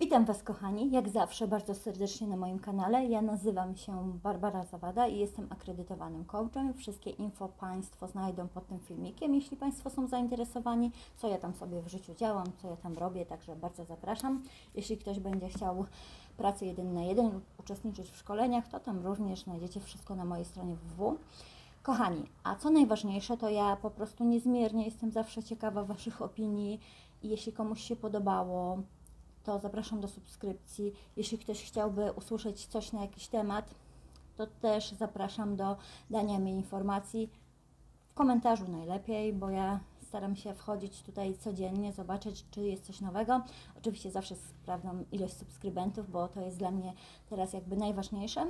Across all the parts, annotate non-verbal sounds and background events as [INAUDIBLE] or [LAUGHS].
Witam Was, kochani, jak zawsze bardzo serdecznie na moim kanale. Ja nazywam się Barbara Zawada i jestem akredytowanym coachem. Wszystkie info Państwo znajdą pod tym filmikiem, jeśli Państwo są zainteresowani, co ja tam sobie w życiu działam, co ja tam robię, także bardzo zapraszam. Jeśli ktoś będzie chciał pracy jeden na jeden lub uczestniczyć w szkoleniach, to tam również znajdziecie wszystko na mojej stronie www. Kochani, a co najważniejsze, to ja po prostu niezmiernie jestem zawsze ciekawa Waszych opinii i jeśli komuś się podobało, to zapraszam do subskrypcji. Jeśli ktoś chciałby usłyszeć coś na jakiś temat, to też zapraszam do dania mi informacji w komentarzu najlepiej, bo ja staram się wchodzić tutaj codziennie, zobaczyć, czy jest coś nowego. Oczywiście zawsze sprawdzam ilość subskrybentów, bo to jest dla mnie teraz jakby najważniejsze.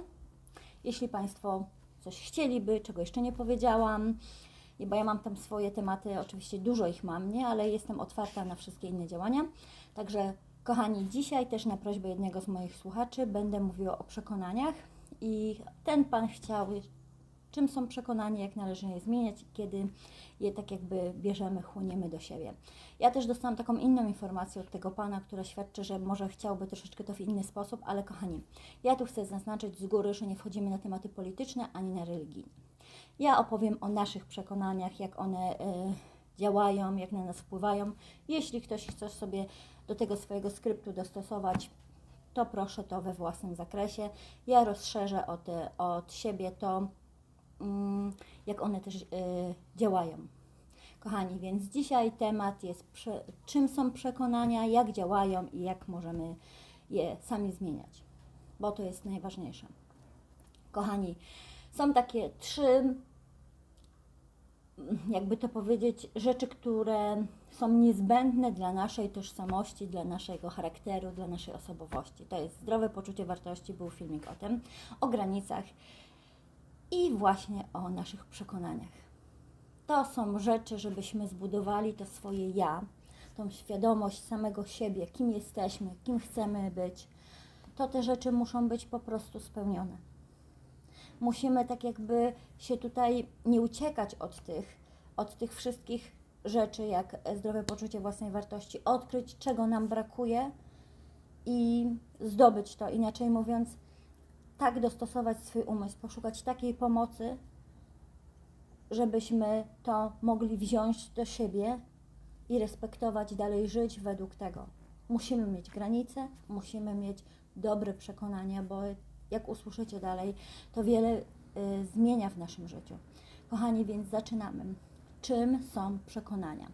Jeśli Państwo coś chcieliby, czego jeszcze nie powiedziałam, bo ja mam tam swoje tematy, oczywiście dużo ich mam, nie, ale jestem otwarta na wszystkie inne działania. Także, kochani, dzisiaj też na prośbę jednego z moich słuchaczy będę mówiła o przekonaniach i ten pan chciał, czym są przekonania, jak należy je zmieniać, kiedy je tak jakby bierzemy, chłoniemy do siebie. Ja też dostałam taką inną informację od tego pana, która świadczy, że może chciałby troszeczkę to w inny sposób, ale kochani, ja tu chcę zaznaczyć z góry, że nie wchodzimy na tematy polityczne ani na religijne. Ja opowiem o naszych przekonaniach, jak one y, działają, jak na nas wpływają. Jeśli ktoś chce sobie do tego swojego skryptu dostosować, to proszę to we własnym zakresie. Ja rozszerzę od, od siebie to, mm, jak one też y, działają. Kochani, więc dzisiaj temat jest, czym są przekonania, jak działają i jak możemy je sami zmieniać, bo to jest najważniejsze. Kochani, są takie trzy, jakby to powiedzieć, rzeczy, które są niezbędne dla naszej tożsamości, dla naszego charakteru, dla naszej osobowości. To jest zdrowe poczucie wartości, był filmik o tym, o granicach i właśnie o naszych przekonaniach. To są rzeczy, żebyśmy zbudowali to swoje ja, tą świadomość samego siebie, kim jesteśmy, kim chcemy być. To te rzeczy muszą być po prostu spełnione musimy tak jakby się tutaj nie uciekać od tych, od tych wszystkich rzeczy, jak zdrowe poczucie własnej wartości, odkryć, czego nam brakuje i zdobyć to. Inaczej mówiąc, tak dostosować swój umysł, poszukać takiej pomocy, żebyśmy to mogli wziąć do siebie i respektować, dalej żyć według tego. Musimy mieć granice, musimy mieć dobre przekonania, bo jak usłyszycie dalej, to wiele y, zmienia w naszym życiu. Kochani, więc zaczynamy. Czym są przekonania?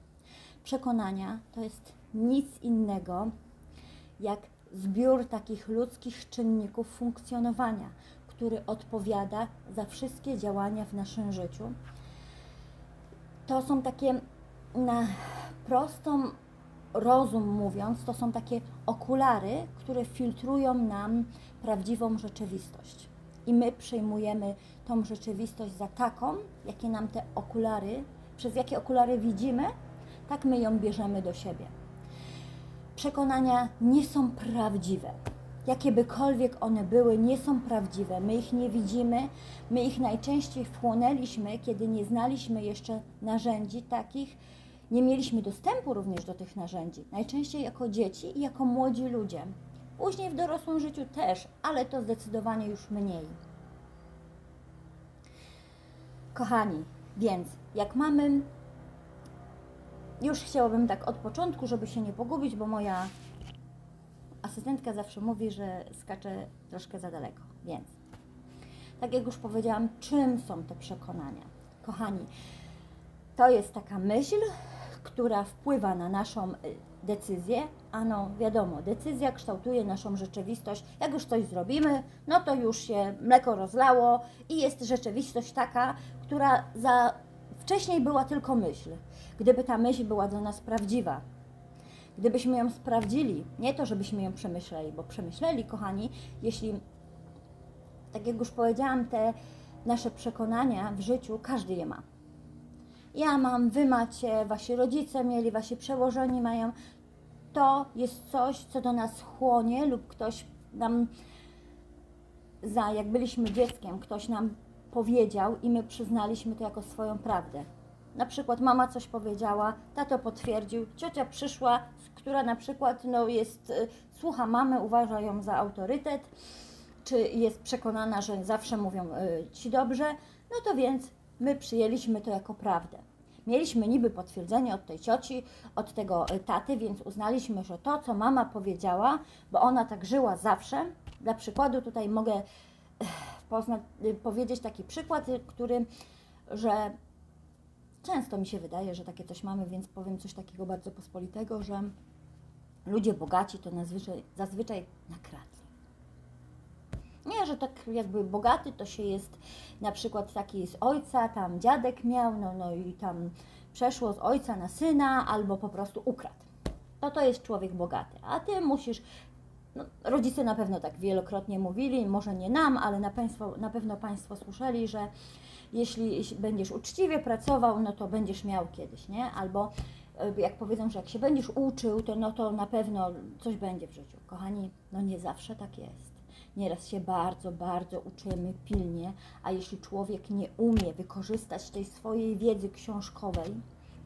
Przekonania to jest nic innego jak zbiór takich ludzkich czynników funkcjonowania, który odpowiada za wszystkie działania w naszym życiu. To są takie na prostą rozum mówiąc, to są takie okulary, które filtrują nam prawdziwą rzeczywistość. I my przyjmujemy tą rzeczywistość za taką, jakie nam te okulary, przez jakie okulary widzimy, tak my ją bierzemy do siebie. Przekonania nie są prawdziwe. Jakiebykolwiek one były, nie są prawdziwe. My ich nie widzimy, my ich najczęściej wchłonęliśmy, kiedy nie znaliśmy jeszcze narzędzi takich, nie mieliśmy dostępu również do tych narzędzi, najczęściej jako dzieci i jako młodzi ludzie. Później w dorosłym życiu też, ale to zdecydowanie już mniej. Kochani, więc jak mamy, już chciałabym tak od początku, żeby się nie pogubić, bo moja asystentka zawsze mówi, że skacze troszkę za daleko. Więc, tak jak już powiedziałam, czym są te przekonania? Kochani, to jest taka myśl, która wpływa na naszą y, decyzję, a no wiadomo, decyzja kształtuje naszą rzeczywistość. Jak już coś zrobimy, no to już się mleko rozlało i jest rzeczywistość taka, która za wcześniej była tylko myśl. Gdyby ta myśl była dla nas prawdziwa, gdybyśmy ją sprawdzili, nie to, żebyśmy ją przemyśleli, bo przemyśleli, kochani, jeśli, tak jak już powiedziałam, te nasze przekonania w życiu, każdy je ma ja mam, wy macie, wasi rodzice mieli, wasi przełożeni mają. To jest coś, co do nas chłonie lub ktoś nam, za, jak byliśmy dzieckiem, ktoś nam powiedział i my przyznaliśmy to jako swoją prawdę. na przykład mama coś powiedziała, tato potwierdził, ciocia przyszła, która na przykład no, jest, y, słucha mamy, uważa ją za autorytet, czy jest przekonana, że zawsze mówią y, ci dobrze, no to więc my przyjęliśmy to jako prawdę. Mieliśmy niby potwierdzenie od tej cioci, od tego y, taty, więc uznaliśmy, że to, co mama powiedziała, bo ona tak żyła zawsze. Dla przykładu tutaj mogę pozna- y, powiedzieć taki przykład, y, który, że często mi się wydaje, że takie coś mamy, więc powiem coś takiego bardzo pospolitego, że ludzie bogaci to zazwyczaj, zazwyczaj nakradli. Nie, że tak jakby bogaty to się jest na przykład taki z ojca, tam dziadek miał, no, no i tam przeszło z ojca na syna, albo po prostu ukradł. To to jest człowiek bogaty, a ty musisz, no, rodzice na pewno tak wielokrotnie mówili, może nie nam, ale na, państwo, na pewno Państwo słyszeli, że jeśli będziesz uczciwie pracował, no to będziesz miał kiedyś, nie? Albo e, jak powiedzą, że jak się będziesz uczył, to no to na pewno coś będzie w życiu. Kochani, no nie zawsze tak jest. Nieraz się bardzo, bardzo uczymy pilnie, a jeśli człowiek nie umie wykorzystać tej swojej wiedzy książkowej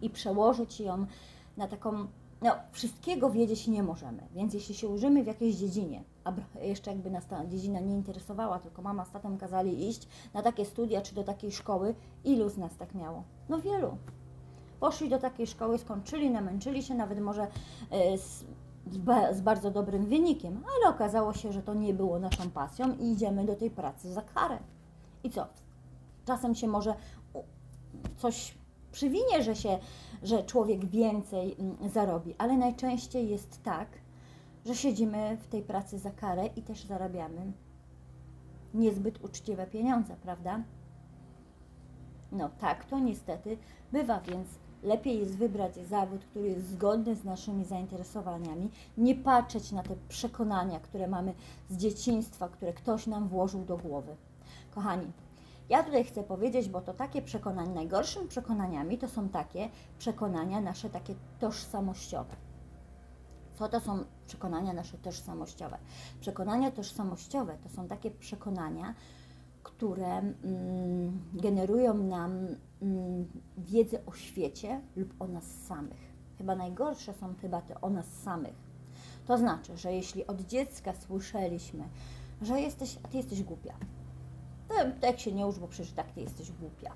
i przełożyć ją na taką, no wszystkiego wiedzieć nie możemy, więc jeśli się użymy w jakiejś dziedzinie, a jeszcze jakby nas ta dziedzina nie interesowała, tylko mama z tatą kazali iść na takie studia czy do takiej szkoły, ilu z nas tak miało? No wielu. Poszli do takiej szkoły, skończyli, namęczyli się, nawet może e, z, z, ba, z bardzo dobrym wynikiem, ale okazało się, że to nie było naszą pasją i idziemy do tej pracy za karę. I co? Czasem się może coś przywinie, że, się, że człowiek więcej mm, zarobi, ale najczęściej jest tak, że siedzimy w tej pracy za karę i też zarabiamy niezbyt uczciwe pieniądze, prawda? No tak, to niestety bywa, więc lepiej jest wybrać zawód, który jest zgodny z naszymi zainteresowaniami, nie patrzeć na te przekonania, które mamy z dzieciństwa, które ktoś nam włożył do głowy. Kochani, ja tutaj chcę powiedzieć, bo to takie przekonania, najgorszymi przekonaniami to są takie przekonania nasze takie tożsamościowe. Co to są przekonania nasze tożsamościowe? Przekonania tożsamościowe to są takie przekonania, które mm, generują nam mm, wiedzę o świecie lub o nas samych. Chyba najgorsze są chyba te o nas samych. To znaczy, że jeśli od dziecka słyszeliśmy, że jesteś, a ty jesteś głupia, tak się nie ucz, bo przecież tak ty jesteś głupia.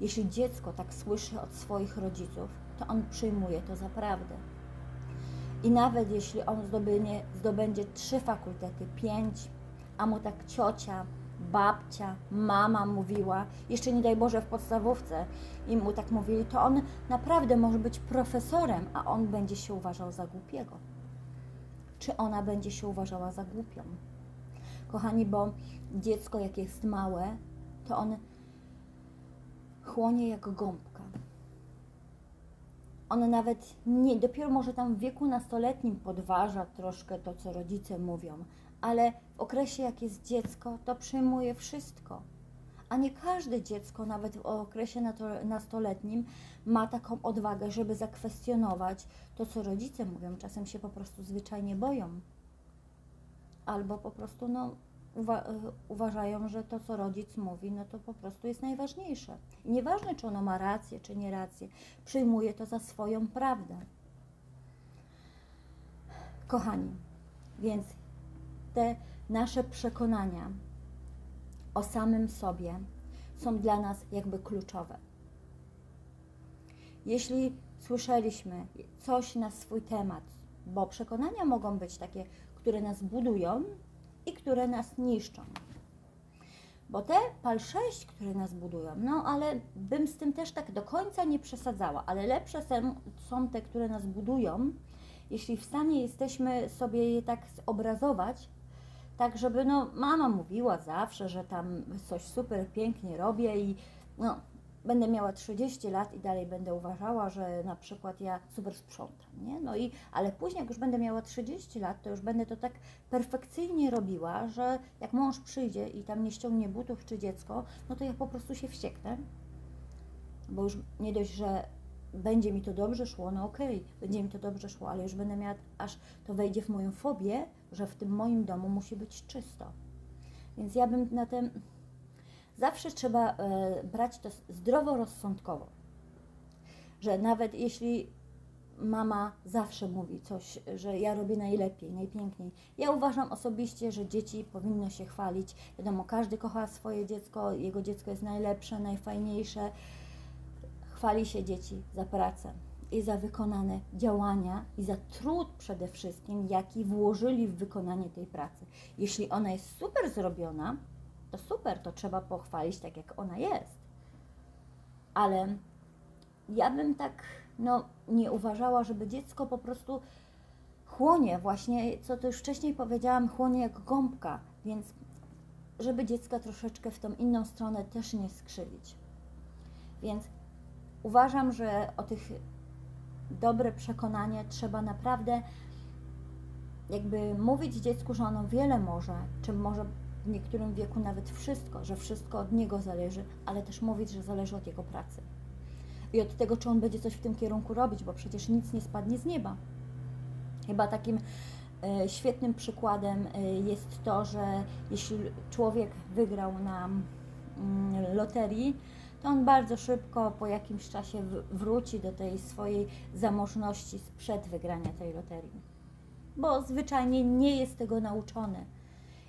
Jeśli dziecko tak słyszy od swoich rodziców, to on przyjmuje to za prawdę. I nawet jeśli on zdobędzie, zdobędzie trzy fakultety, pięć, a mu tak ciocia, babcia, mama mówiła, jeszcze nie daj Boże w podstawówce i mu tak mówili, to on naprawdę może być profesorem, a on będzie się uważał za głupiego. Czy ona będzie się uważała za głupią? Kochani, bo dziecko jak jest małe, to on chłonie jak gąbka. On nawet nie, dopiero może tam w wieku nastoletnim podważa troszkę to, co rodzice mówią, ale w okresie, jak jest dziecko, to przyjmuje wszystko. A nie każde dziecko, nawet w okresie nastoletnim, ma taką odwagę, żeby zakwestionować to, co rodzice mówią. Czasem się po prostu zwyczajnie boją. Albo po prostu no, uwa- y, uważają, że to, co rodzic mówi, no to po prostu jest najważniejsze. Nieważne, czy ono ma rację, czy nie rację, przyjmuje to za swoją prawdę. Kochani, więc te nasze przekonania o samym sobie są dla nas jakby kluczowe. Jeśli słyszeliśmy coś na swój temat, bo przekonania mogą być takie, które nas budują i które nas niszczą. Bo te PAL 6, które nas budują, no ale bym z tym też tak do końca nie przesadzała, ale lepsze są, te, które nas budują, jeśli w stanie jesteśmy sobie je tak zobrazować, tak żeby, no mama mówiła zawsze, że tam coś super pięknie robię i no, będę miała 30 lat i dalej będę uważała, że na przykład ja super sprzątam, nie? No i, ale później jak już będę miała 30 lat, to już będę to tak perfekcyjnie robiła, że jak mąż przyjdzie i tam nie ściągnie butów czy dziecko, no to ja po prostu się wścieknę, bo już nie dość, że będzie mi to dobrze szło, no okej, będzie mi to dobrze szło, ale już będę miała, aż to wejdzie w moją fobię, że w tym moim domu musi być czysto. Więc ja bym na tym, zawsze trzeba e, brać to zdroworozsądkowo. że nawet jeśli mama zawsze mówi coś, że ja robię najlepiej, najpiękniej. Ja uważam osobiście, że dzieci powinno się chwalić. Wiadomo, każdy kocha swoje dziecko, jego dziecko jest najlepsze, najfajniejsze. Chwali się dzieci za pracę i za wykonane działania i za trud przede wszystkim, jaki włożyli w wykonanie tej pracy. Jeśli ona jest super zrobiona, to super, to trzeba pochwalić tak, jak ona jest. Ale ja bym tak no, nie uważała, żeby dziecko po prostu chłonie właśnie, co to już wcześniej powiedziałam, chłonie jak gąbka, więc żeby dziecka troszeczkę w tą inną stronę też nie skrzywić. Więc uważam, że o tych dobre przekonanie trzeba naprawdę jakby mówić dziecku, że ono wiele może, czy może w niektórym wieku nawet wszystko, że wszystko od niego zależy, ale też mówić, że zależy od jego pracy. I od tego, czy on będzie coś w tym kierunku robić, bo przecież nic nie spadnie z nieba. Chyba takim e, świetnym przykładem e, jest to, że jeśli człowiek wygrał na mm, loterii, to on bardzo szybko po jakimś czasie wróci do tej swojej zamożności sprzed wygrania tej loterii. Bo zwyczajnie nie jest tego nauczony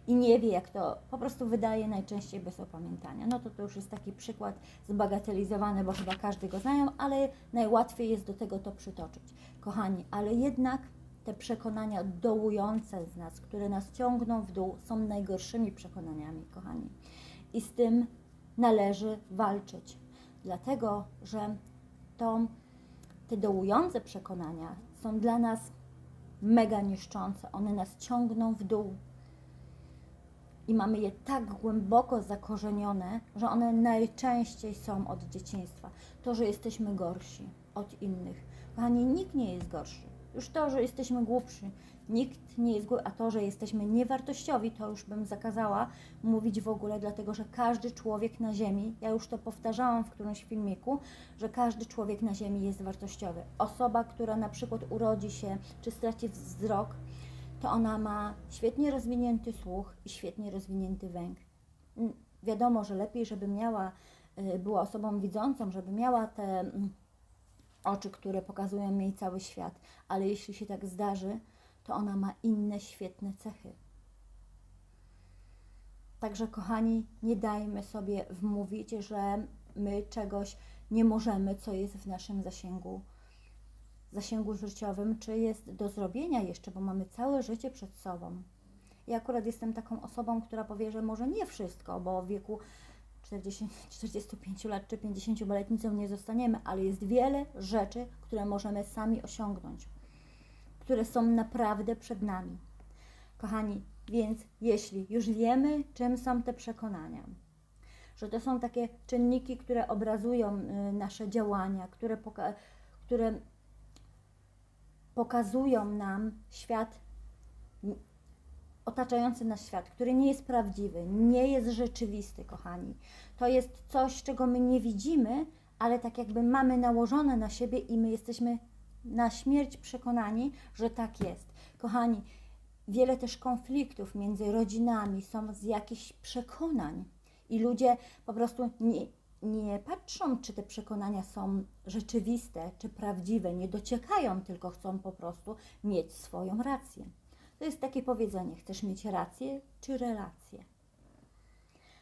i nie wie, jak to po prostu wydaje najczęściej bez opamiętania. No to to już jest taki przykład zbagatelizowany, bo chyba każdy go znają, ale najłatwiej jest do tego to przytoczyć. Kochani, ale jednak te przekonania dołujące z nas, które nas ciągną w dół, są najgorszymi przekonaniami, kochani. I z tym należy walczyć, dlatego że to, te dołujące przekonania są dla nas mega niszczące. One nas ciągną w dół. I mamy je tak głęboko zakorzenione, że one najczęściej są od dzieciństwa. To, że jesteśmy gorsi od innych. Kochani, nikt nie jest gorszy. Już to, że jesteśmy głupsi, nikt nie jest głupszy, a to, że jesteśmy niewartościowi, to już bym zakazała mówić w ogóle, dlatego że każdy człowiek na Ziemi, ja już to powtarzałam w którymś filmiku, że każdy człowiek na Ziemi jest wartościowy. Osoba, która na przykład urodzi się czy straci wzrok, to ona ma świetnie rozwinięty słuch i świetnie rozwinięty węch. Mm, wiadomo, że lepiej, żeby miała, y, była osobą widzącą, żeby miała te mm, oczy, które pokazują jej cały świat, ale jeśli się tak zdarzy, to ona ma inne świetne cechy. Także, kochani, nie dajmy sobie wmówić, że my czegoś nie możemy, co jest w naszym zasięgu, zasięgu życiowym, czy jest do zrobienia jeszcze, bo mamy całe życie przed sobą. Ja akurat jestem taką osobą, która powie, że może nie wszystko, bo w wieku 40, 45 lat czy 50 baletnicą nie zostaniemy, ale jest wiele rzeczy, które możemy sami osiągnąć, które są naprawdę przed nami. Kochani, więc jeśli już wiemy, czym są te przekonania, że to są takie czynniki, które obrazują y, nasze działania, które, które pokazują nam świat otaczający nas świat, który nie jest prawdziwy, nie jest rzeczywisty, kochani. To jest coś, czego my nie widzimy, ale tak jakby mamy nałożone na siebie i my jesteśmy na śmierć przekonani, że tak jest. Kochani, wiele też konfliktów między rodzinami są z jakichś przekonań i ludzie po prostu nie, nie patrzą, czy te przekonania są rzeczywiste, czy prawdziwe, nie dociekają, tylko chcą po prostu mieć swoją rację. To jest takie powiedzenie: chcesz mieć rację czy relację?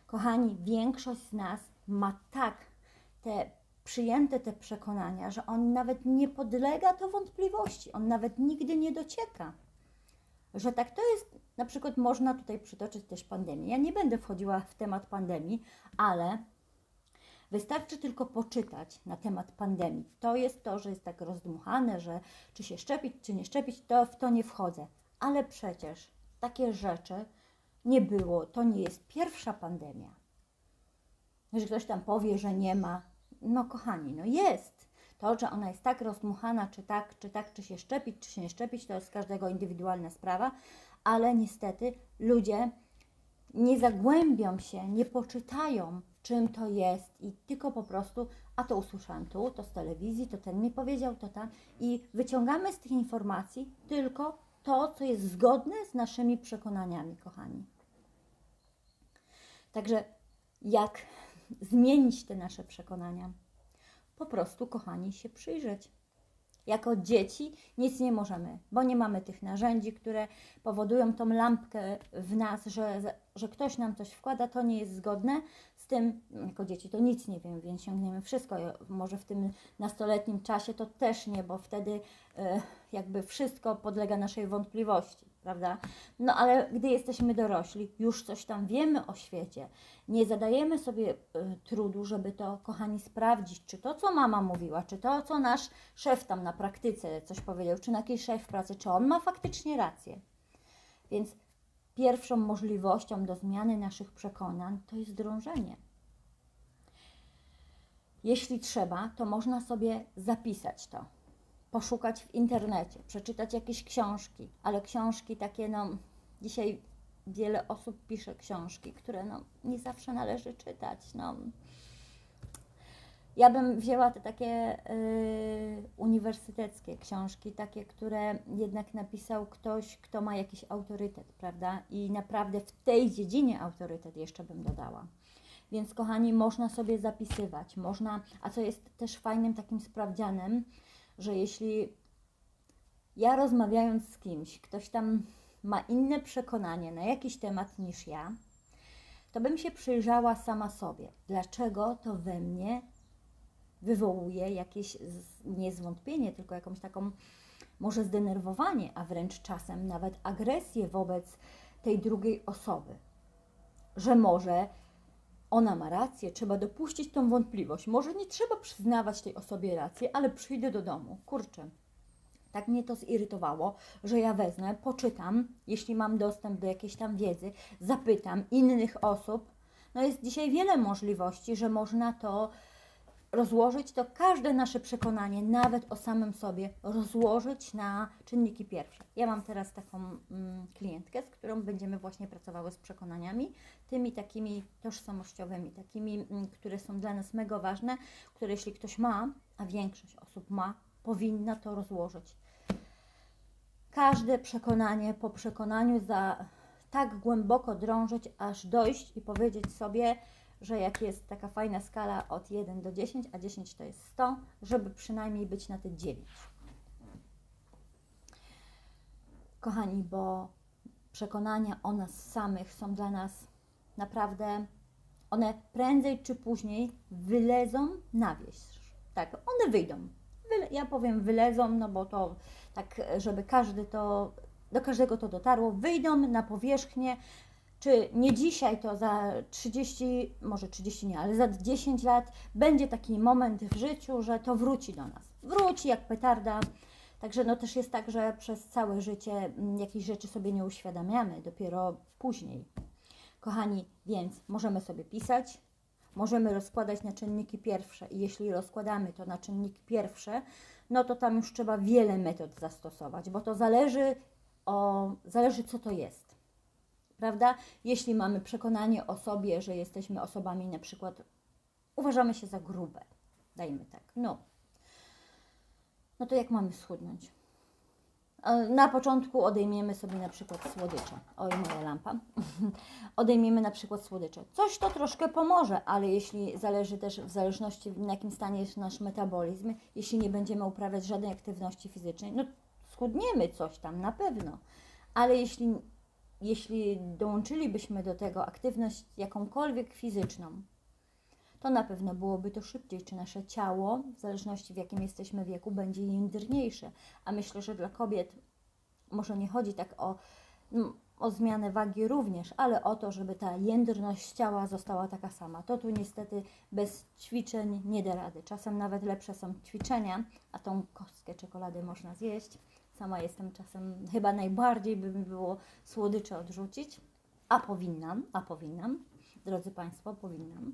Kochani, większość z nas ma tak te przyjęte te przekonania, że on nawet nie podlega to wątpliwości, on nawet nigdy nie docieka. Że tak to jest, na przykład można tutaj przytoczyć też pandemię. Ja nie będę wchodziła w temat pandemii, ale wystarczy tylko poczytać na temat pandemii. To jest to, że jest tak rozdmuchane, że czy się szczepić, czy nie szczepić, to w to nie wchodzę. Ale przecież takie rzeczy nie było. To nie jest pierwsza pandemia. Że ktoś tam powie, że nie ma. No kochani, no jest. To, że ona jest tak rozmuchana, czy tak, czy tak, czy się szczepić, czy się nie szczepić, to jest każdego indywidualna sprawa, ale niestety ludzie nie zagłębią się, nie poczytają, czym to jest i tylko po prostu, a to usłyszałam tu, to z telewizji, to ten mi powiedział, to tam i wyciągamy z tych informacji tylko to, co jest zgodne z naszymi przekonaniami, kochani. Także jak [LAUGHS] zmienić te nasze przekonania? po prostu, kochani, się przyjrzeć. Jako dzieci nic nie możemy, bo nie mamy tych narzędzi, które powodują tą lampkę w nas, że, że ktoś nam coś wkłada, to nie jest zgodne tym, jako dzieci to nic nie wiem, więc sięgniemy wszystko. Może w tym nastoletnim czasie to też nie, bo wtedy e, jakby wszystko podlega naszej wątpliwości prawda? No ale gdy jesteśmy dorośli, już coś tam wiemy o świecie, nie zadajemy sobie y, trudu, żeby to, kochani, sprawdzić, czy to, co mama mówiła, czy to, co nasz szef tam na praktyce coś powiedział, czy na jakiś szef pracy, czy on ma faktycznie rację. Więc pierwszą możliwością do zmiany naszych przekonań to jest drążenie. Jeśli trzeba, to można sobie zapisać to poszukać w internecie, przeczytać jakieś książki, ale książki takie, no, dzisiaj wiele osób pisze książki, które no, nie zawsze należy czytać. No. Ja bym wzięła te takie y, uniwersyteckie książki, takie, które jednak napisał ktoś, kto ma jakiś autorytet, prawda? I naprawdę w tej dziedzinie autorytet jeszcze bym dodała. Więc kochani, można sobie zapisywać, można, a co jest też fajnym takim sprawdzianem, że jeśli ja rozmawiając z kimś, ktoś tam ma inne przekonanie na jakiś temat niż ja, to bym się przyjrzała sama sobie. Dlaczego to we mnie wywołuje jakieś nie zwątpienie, tylko jakąś taką może zdenerwowanie, a wręcz czasem nawet agresję wobec tej drugiej osoby. Że może ona ma rację, trzeba dopuścić tą wątpliwość. Może nie trzeba przyznawać tej osobie rację, ale przyjdę do domu. Kurczę, tak mnie to zirytowało, że ja wezmę, poczytam, jeśli mam dostęp do jakiejś tam wiedzy, zapytam innych osób. No jest dzisiaj wiele możliwości, że można to rozłożyć to każde nasze przekonanie, nawet o samym sobie, rozłożyć na czynniki pierwsze. Ja mam teraz taką mm, klientkę, z którą będziemy właśnie pracowały z przekonaniami, tymi takimi tożsamościowymi, takimi, mm, które są dla nas mega ważne, które jeśli ktoś ma, a większość osób ma, powinna to rozłożyć. Każde przekonanie po przekonaniu za tak głęboko drążyć, aż dojść i powiedzieć sobie, że jak jest taka fajna skala od 1 do 10, a 10 to jest 100, żeby przynajmniej być na te 9. Kochani, bo przekonania o nas samych są dla nas naprawdę, one prędzej czy później wylezą na wierzch. Tak, one wyjdą. ja powiem wylezą, no bo to tak, żeby każdy to, do każdego to dotarło, wyjdą na powierzchnię, czy nie dzisiaj, to za 30, może 30 nie, ale za 10 lat będzie taki moment w życiu, że to wróci do nas. Wróci jak petarda. Także no też jest tak, że przez całe życie mm, jakieś rzeczy sobie nie uświadamiamy, dopiero później. Kochani, więc możemy sobie pisać, możemy rozkładać na czynniki pierwsze i jeśli rozkładamy to na czynniki pierwsze, no to tam już trzeba wiele metod zastosować, bo to zależy, o, zależy co to jest prawda? Jeśli mamy przekonanie o sobie, że jesteśmy osobami na przykład, uważamy się za grube, dajmy tak, no. No to jak mamy schudnąć? E, na początku odejmiemy sobie na przykład słodycze. Oj, moja lampa. [LAUGHS] odejmiemy na przykład słodycze. Coś to troszkę pomoże, ale jeśli zależy też w zależności na jakim stanie jest nasz metabolizm, jeśli nie będziemy uprawiać żadnej aktywności fizycznej, no schudniemy coś tam na pewno. Ale jeśli jeśli dołączylibyśmy do tego aktywność jakąkolwiek fizyczną, to na pewno byłoby to szybciej, czy nasze ciało, w zależności w jakim jesteśmy wieku, będzie jędrniejsze. A myślę, że dla kobiet może nie chodzi tak o, no, o zmianę wagi również, ale o to, żeby ta jędrność ciała została taka sama. To tu niestety bez ćwiczeń nie da rady. Czasem nawet lepsze są ćwiczenia, a tą kostkę czekolady można zjeść Sama jestem czasem, chyba najbardziej by mi było słodycze odrzucić, a powinnam, a powinnam, drodzy Państwo, powinnam.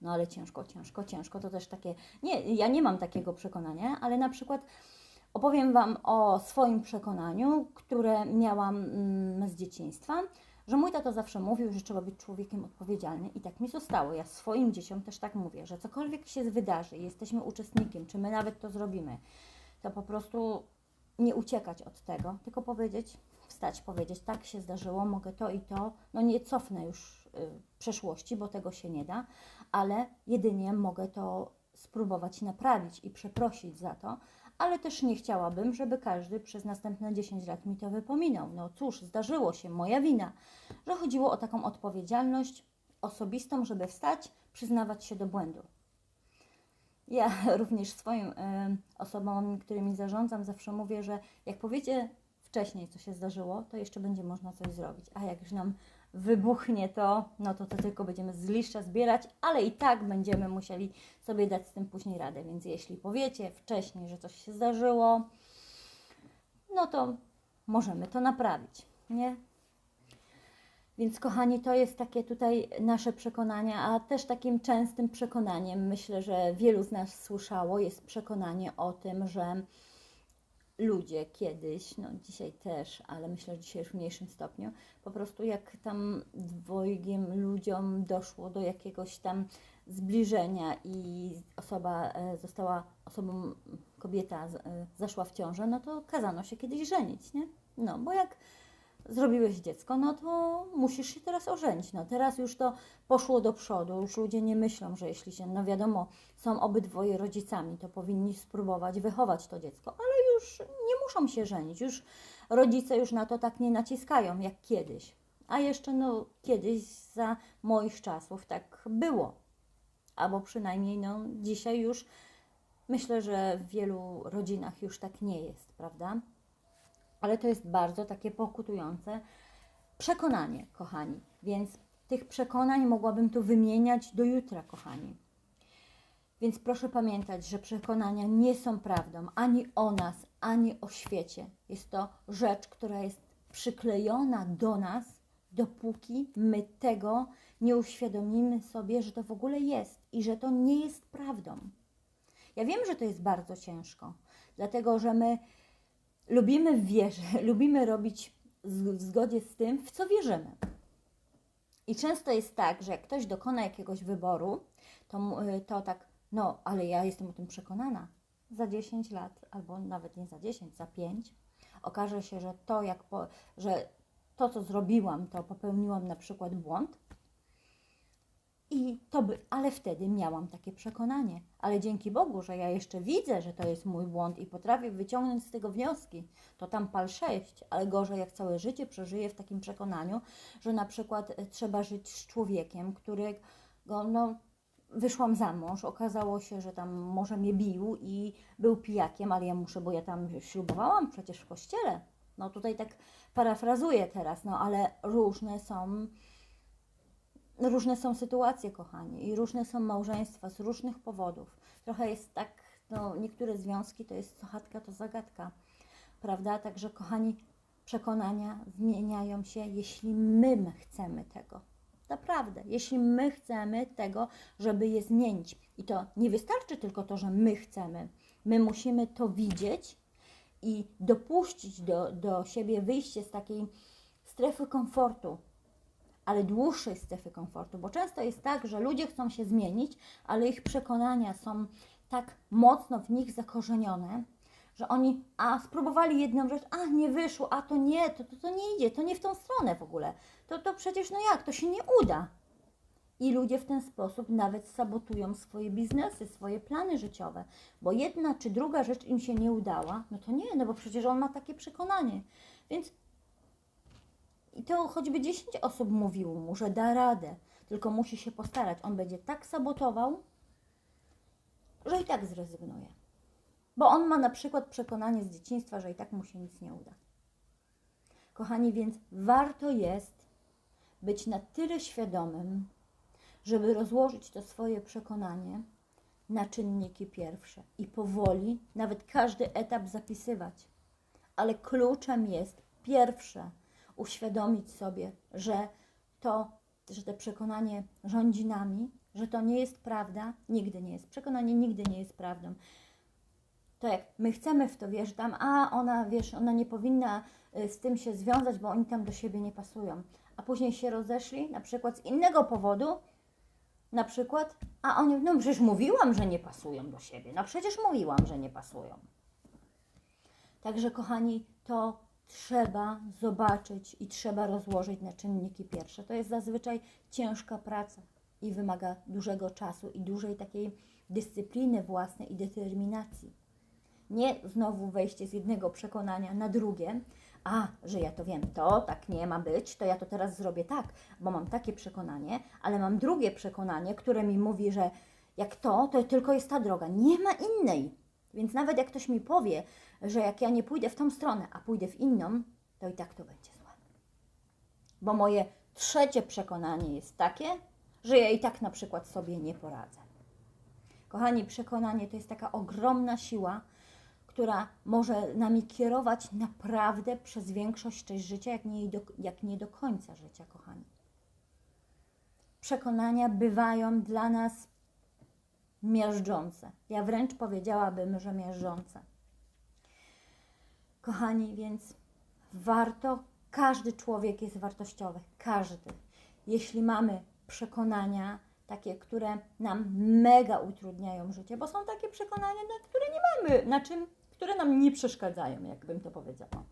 No ale ciężko, ciężko, ciężko. To też takie. Nie, ja nie mam takiego przekonania, ale na przykład opowiem Wam o swoim przekonaniu, które miałam mm, z dzieciństwa, że mój tato zawsze mówił, że trzeba być człowiekiem odpowiedzialnym i tak mi zostało. Ja swoim dzieciom też tak mówię, że cokolwiek się wydarzy, jesteśmy uczestnikiem, czy my nawet to zrobimy, to po prostu nie uciekać od tego, tylko powiedzieć, wstać, powiedzieć, tak się zdarzyło, mogę to i to, no nie cofnę już y, przeszłości, bo tego się nie da, ale jedynie mogę to spróbować naprawić i przeprosić za to, ale też nie chciałabym, żeby każdy przez następne 10 lat mi to wypominał. No cóż, zdarzyło się, moja wina, że chodziło o taką odpowiedzialność osobistą, żeby wstać, przyznawać się do błędu. Ja [LAUGHS] również swoim y, osobom, którymi zarządzam, zawsze mówię, że jak powiecie wcześniej, co się zdarzyło, to jeszcze będzie można coś zrobić. A jak już nam wybuchnie to, no to, to tylko będziemy z liścia zbierać, ale i tak będziemy musieli sobie dać z tym później radę. Więc jeśli powiecie wcześniej, że coś się zdarzyło, no to możemy to naprawić, nie? Więc kochani, to jest takie tutaj nasze przekonania, a też takim częstym przekonaniem, myślę, że wielu z nas słyszało, jest przekonanie o tym, że ludzie kiedyś, no dzisiaj też, ale myślę, że dzisiaj już w mniejszym stopniu, po prostu jak tam dwojgiem ludziom doszło do jakiegoś tam zbliżenia i osoba e, została osobą, kobieta e, zaszła w ciążę, no to kazano się kiedyś żenić, nie? No, bo jak zrobiłeś dziecko, no to musisz się teraz ożenić. No teraz już to poszło do przodu, już ludzie nie myślą, że jeśli się, no wiadomo, są obydwoje rodzicami, to powinni spróbować wychować to dziecko, ale już nie muszą się żenić, już rodzice już na to tak nie naciskają jak kiedyś. A jeszcze no kiedyś za moich czasów tak było. Albo przynajmniej no dzisiaj już myślę, że w wielu rodzinach już tak nie jest, prawda? Ale to jest bardzo takie pokutujące przekonanie, kochani. Więc tych przekonań mogłabym tu wymieniać do jutra, kochani. Więc proszę pamiętać, że przekonania nie są prawdą ani o nas, ani o świecie. Jest to rzecz, która jest przyklejona do nas, dopóki my tego nie uświadomimy sobie, że to w ogóle jest i że to nie jest prawdą. Ja wiem, że to jest bardzo ciężko, dlatego że my lubimy wierzyć, [LAUGHS] lubimy robić w zgodzie z tym, w co wierzymy. I często jest tak, że jak ktoś dokona jakiegoś wyboru, to, y, to tak, no, ale ja jestem o tym przekonana. Za 10 lat, albo nawet nie za 10, za 5, okaże się, że to, jak po, że to, co zrobiłam, to popełniłam na przykład błąd. To by, ale wtedy miałam takie przekonanie. Ale dzięki Bogu, że ja jeszcze widzę, że to jest mój błąd i potrafię wyciągnąć z tego wnioski, to tam pal 6, ale gorzej jak całe życie przeżyję w takim przekonaniu, że na przykład e, trzeba żyć z człowiekiem, którego no, wyszłam za mąż, okazało się, że tam może mnie bił i był pijakiem, ale ja muszę, bo ja tam ślubowałam przecież w kościele. No tutaj tak parafrazuję teraz, no ale różne są różne są sytuacje, kochani, i różne są małżeństwa z różnych powodów. Trochę jest tak, no, niektóre związki to jest co chatka, to zagadka, prawda? Także, kochani, przekonania zmieniają się, jeśli my chcemy tego. Naprawdę, jeśli my chcemy tego, żeby je zmienić. I to nie wystarczy tylko to, że my chcemy. My musimy to widzieć i dopuścić do, do siebie wyjście z takiej strefy komfortu, ale dłuższej strefy komfortu, bo często jest tak, że ludzie chcą się zmienić, ale ich przekonania są tak mocno w nich zakorzenione, że oni a spróbowali jedną rzecz, a nie wyszło, a to nie, to, to, to nie idzie, to nie w tą stronę w ogóle. To, to przecież no jak, to się nie uda. I ludzie w ten sposób nawet sabotują swoje biznesy, swoje plany życiowe, bo jedna czy druga rzecz im się nie udała, no to nie, no bo przecież on ma takie przekonanie. Więc i to choćby 10 osób mówiło mu, że da radę, tylko musi się postarać. On będzie tak sabotował, że i tak zrezygnuje. Bo on ma na przykład przekonanie z dzieciństwa, że i tak mu się nic nie uda. Kochani, więc warto jest być na tyle świadomym, żeby rozłożyć to swoje przekonanie na czynniki pierwsze i powoli nawet każdy etap zapisywać. Ale kluczem jest pierwsze uświadomić sobie, że to, że to przekonanie rządzi nami, że to nie jest prawda, nigdy nie jest. Przekonanie nigdy nie jest prawdą. To jak my chcemy w to wierzyć, tam, a ona, wiesz, ona nie powinna y, z tym się związać, bo oni tam do siebie nie pasują. A później się rozeszli, na przykład z innego powodu, na przykład, a oni, no przecież mówiłam, że nie pasują do siebie. No przecież mówiłam, że nie pasują. Także, kochani, to trzeba zobaczyć i trzeba rozłożyć na czynniki pierwsze. To jest zazwyczaj ciężka praca i wymaga dużego czasu i dużej takiej dyscypliny własnej i determinacji. Nie znowu wejście z jednego przekonania na drugie, a, że ja to wiem, to tak nie ma być, to ja to teraz zrobię tak, bo mam takie przekonanie, ale mam drugie przekonanie, które mi mówi, że jak to, to tylko jest ta droga, nie ma innej. Więc nawet jak ktoś mi powie, że jak ja nie pójdę w tą stronę, a pójdę w inną, to i tak to będzie złe. Bo moje trzecie przekonanie jest takie, że ja i tak na przykład sobie nie poradzę. Kochani, przekonanie to jest taka ogromna siła, która może nami kierować naprawdę przez większość część życia, jak nie, do, jak nie do końca życia, kochani. Przekonania bywają dla nas miażdżące. Ja wręcz powiedziałabym, że miażdżące. Kochani, więc warto, każdy człowiek jest wartościowy, każdy. Jeśli mamy przekonania, takie, które nam mega utrudniają życie, bo są takie przekonania, na które nie mamy, na czym, które nam nie przeszkadzają, jakbym to powiedziała.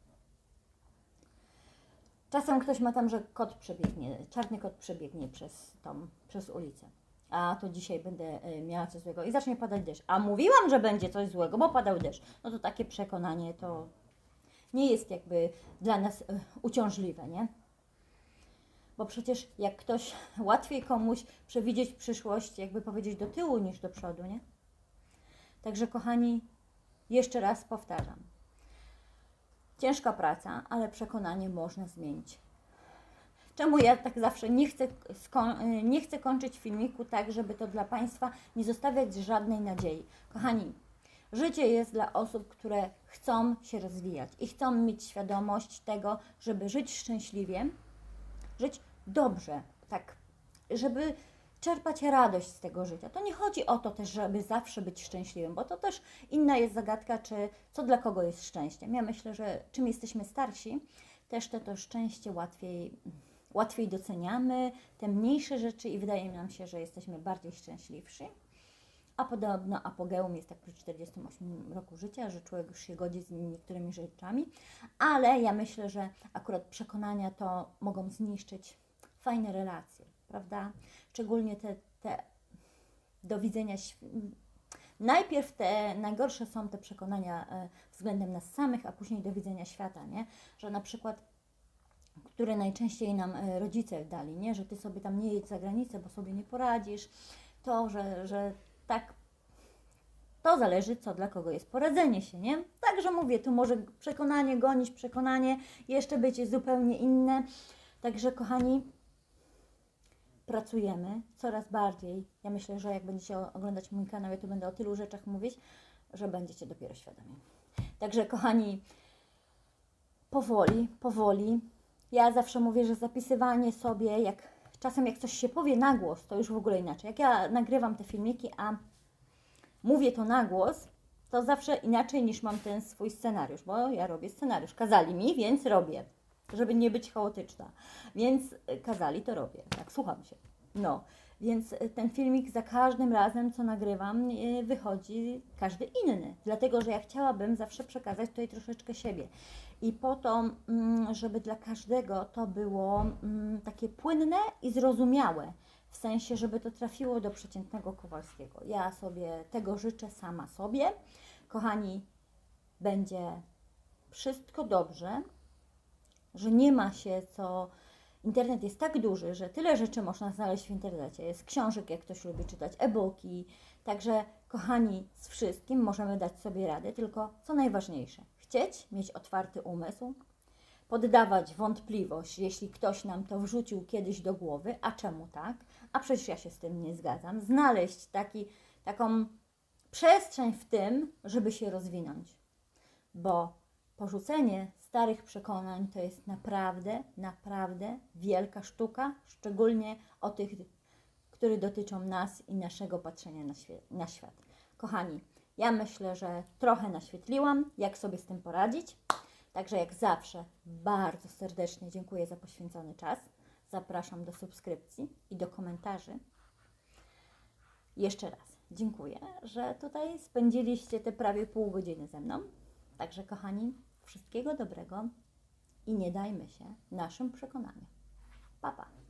Czasem ktoś ma tam, że kot przebiegnie, czarny kot przebiegnie przez tą, przez ulicę. A to dzisiaj będę y, miała coś złego i zacznie padać deszcz. A mówiłam, że będzie coś złego, bo padał deszcz. No to takie przekonanie to nie jest jakby dla nas y, uciążliwe, nie? Bo przecież jak ktoś łatwiej komuś przewidzieć przyszłość, jakby powiedzieć do tyłu niż do przodu, nie? Także kochani, jeszcze raz powtarzam. Ciężka praca, ale przekonanie można zmienić. Czemu ja tak zawsze nie chcę, nie chcę kończyć filmiku tak, żeby to dla Państwa nie zostawiać żadnej nadziei? Kochani, życie jest dla osób, które chcą się rozwijać i chcą mieć świadomość tego, żeby żyć szczęśliwie, żyć dobrze, tak, żeby czerpać radość z tego życia. To nie chodzi o to też, żeby zawsze być szczęśliwym, bo to też inna jest zagadka, czy co dla kogo jest szczęściem. Ja myślę, że czym jesteśmy starsi, też to, to szczęście łatwiej, łatwiej doceniamy, te mniejsze rzeczy i wydaje nam się, że jesteśmy bardziej szczęśliwsi. A podobno apogeum jest tak przy 48 roku życia, że człowiek już się godzi z niektórymi rzeczami, ale ja myślę, że akurat przekonania to mogą zniszczyć fajne relacje, prawda? Szczególnie te, te do widzenia. Najpierw te najgorsze są te przekonania e, względem nas samych, a później do widzenia świata, nie? Że na przykład które najczęściej nam e, rodzice dali, nie? Że ty sobie tam nie jedź za granicę, bo sobie nie poradzisz. To, że, że tak to zależy, co dla kogo jest poradzenie się, nie? Także mówię, tu może przekonanie gonić przekonanie, jeszcze być zupełnie inne. Także, kochani, pracujemy coraz bardziej. Ja myślę, że jak będziecie oglądać mój kanał, ja tu będę o tylu rzeczach mówić, że będziecie dopiero świadomi. Także, kochani, powoli, powoli. Ja zawsze mówię, że zapisywanie sobie, jak czasem jak coś się powie na głos, to już w ogóle inaczej. Jak ja nagrywam te filmiki, a mówię to na głos, to zawsze inaczej niż mam ten swój scenariusz, bo ja robię scenariusz. Kazali mi, więc robię, żeby nie być chaotyczna. Więc y, kazali, to robię. Tak, słucham się. No, więc y, ten filmik za każdym razem, co nagrywam, y, wychodzi każdy inny. Dlatego, że ja chciałabym zawsze przekazać tutaj troszeczkę siebie. I po to, mm, żeby dla każdego to było mm, takie płynne i zrozumiałe w sensie, żeby to trafiło do przeciętnego Kowalskiego. Ja sobie tego życzę sama sobie. Kochani, będzie wszystko dobrze, że nie ma się co. Internet jest tak duży, że tyle rzeczy można znaleźć w internecie. Jest książek, jak ktoś lubi czytać, e-booki. Także, kochani, z wszystkim możemy dać sobie radę, tylko co najważniejsze, chcieć, mieć otwarty umysł, poddawać wątpliwość, jeśli ktoś nam to wrzucił kiedyś do głowy, a czemu tak, a przecież ja się z tym nie zgadzam, znaleźć taki, taką przestrzeń w tym, żeby się rozwinąć. Bo porzucenie starych przekonań to jest naprawdę, naprawdę wielka sztuka, szczególnie o tych, które dotyczą nas i naszego patrzenia na, świe- na świat. Kochani, ja myślę, że trochę naświetliłam, jak sobie z tym poradzić. Także jak zawsze bardzo serdecznie dziękuję za poświęcony czas. Zapraszam do subskrypcji i do komentarzy. Jeszcze raz dziękuję, że tutaj spędziliście te prawie pół godziny ze mną. Także kochani, wszystkiego dobrego i nie dajmy się naszym przekonaniom. Pa, pa.